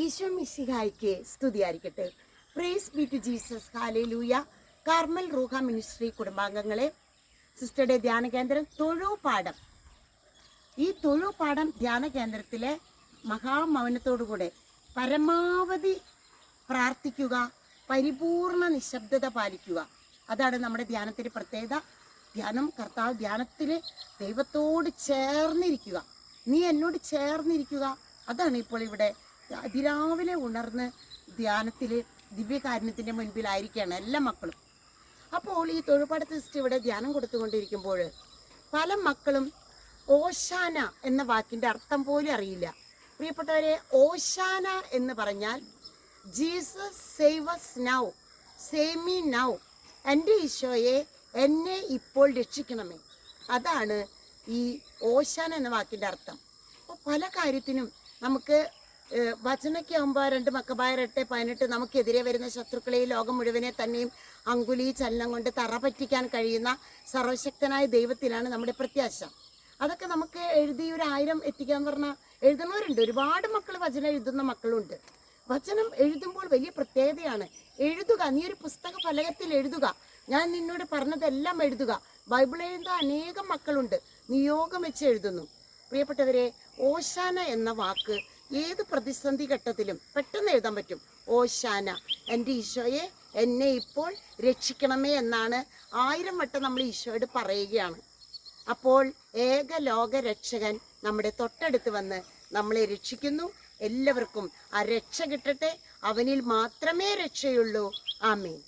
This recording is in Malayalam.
ഈശോ മിശിഹായ്ക്ക് സ്തുതിയായിരിക്കട്ടെ. Praise be to Jesus hallelujah Carmel Ruha ministry കുടുംബാംഗങ്ങളെ സിസ്റ്ററുടെ ധ്യാന കേന്ദ്രം തൊഴുപാഠം. ഈ തൊഴുപാഠം ധ്യാന കേന്ദ്രത്തിലെ മഹാമൗനത്തോടുകൂടെ പരമാവധി പ്രാർത്ഥിക്കുക പരിപൂർണ നിശബ്ദത പാലിക്കുക. അതാണ് നമ്മുടെ ധ്യാനത്തിന്റെ പ്രത്യേകത. ധ്യാനം കർത്താവ് ധ്യാനത്തിൽ ദൈവത്തോട് ചേർന്നിരിക്കുക. നീ എന്നോട് ചേർന്നിരിക്കുക. അതാണ് ഇപ്പോൾ ഇവിടെ അതിരാവിലെ ഉണർന്ന് ധ്യാനത്തിൽ ദിവ്യകാരുണ്യത്തിന്റെ മുൻപിലായിരിക്കുകയാണ് എല്ലാ മക്കളും. അപ്പോൾ ഈ തൊഴുപാടത്ത് സിസ്റ്റർ ഇവിടെ ധ്യാനം കൊടുത്തുകൊണ്ടിരിക്കുമ്പോൾ പല മക്കളും ഓശാന എന്ന വാക്കിന്റെ അർത്ഥം പോലും അറിയില്ല. പ്രിയപ്പെട്ടവരെ ഓശാന എന്ന് പറഞ്ഞാൽ Jesus save us now save me now എന്റെ ഈശോയെ എന്നെ ഇപ്പോൾ രക്ഷിക്കണമേ. അതാണ് ഈ ഓശാന എന്ന വാക്കിന്റെ അർത്ഥം. അപ്പോൾ പല കാര്യത്തിനും നമുക്ക് വചനമൊക്കെ ആകുമ്പോൾ രണ്ട് മക്കബായർ എട്ട് പതിനെട്ട് നമുക്കെതിരെ വരുന്ന ശത്രുക്കളെ ഈ ലോകം മുഴുവനെ തന്നെയും അങ്കുലി ചലനം കൊണ്ട് തറ പറ്റിക്കാൻ കഴിയുന്ന സർവശക്തനായ ദൈവത്തിലാണ് നമ്മുടെ പ്രത്യാശ. അതൊക്കെ നമുക്ക് എഴുതി ഒരു ആയിരം എത്തിക്കാൻ പറഞ്ഞാൽ എഴുതുന്നവരുണ്ട്. ഒരുപാട് മക്കൾ വചനം എഴുതുന്ന മക്കളുണ്ട്. വചനം എഴുതുമ്പോൾ വലിയ പ്രത്യേകതയാണ്. എഴുതുക നീ ഒരു പുസ്തക ഫലകത്തിൽ എഴുതുക. ഞാൻ നിന്നോട് പറഞ്ഞതെല്ലാം എഴുതുക. ബൈബിൾ എഴുതുന്ന അനേകം മക്കളുണ്ട്. നിയോഗം വെച്ച് എഴുതുന്നു. പ്രിയപ്പെട്ടവരെ ഓശാന എന്ന വാക്ക് ഏത് പ്രതിസന്ധി ഘട്ടത്തിലും പെട്ടെന്ന് എഴുതാൻ പറ്റും. ഓശാന എന്റെ ഈശോയെ എന്നെ ഇപ്പോൾ രക്ഷിക്കണമേ എന്നാണ് ആയിരം വട്ടം നമ്മൾ ഈശോയോട് പറയുകയാണ്. അപ്പോൾ ഏക ലോക രക്ഷകൻ നമ്മുടെ തൊട്ടടുത്ത് വന്ന് നമ്മളെ രക്ഷിക്കുന്നു. എല്ലാവർക്കും ആ രക്ഷ കിട്ടട്ടെ. അവനിൽ മാത്രമേ രക്ഷയുള്ളൂ. ആമേൻ.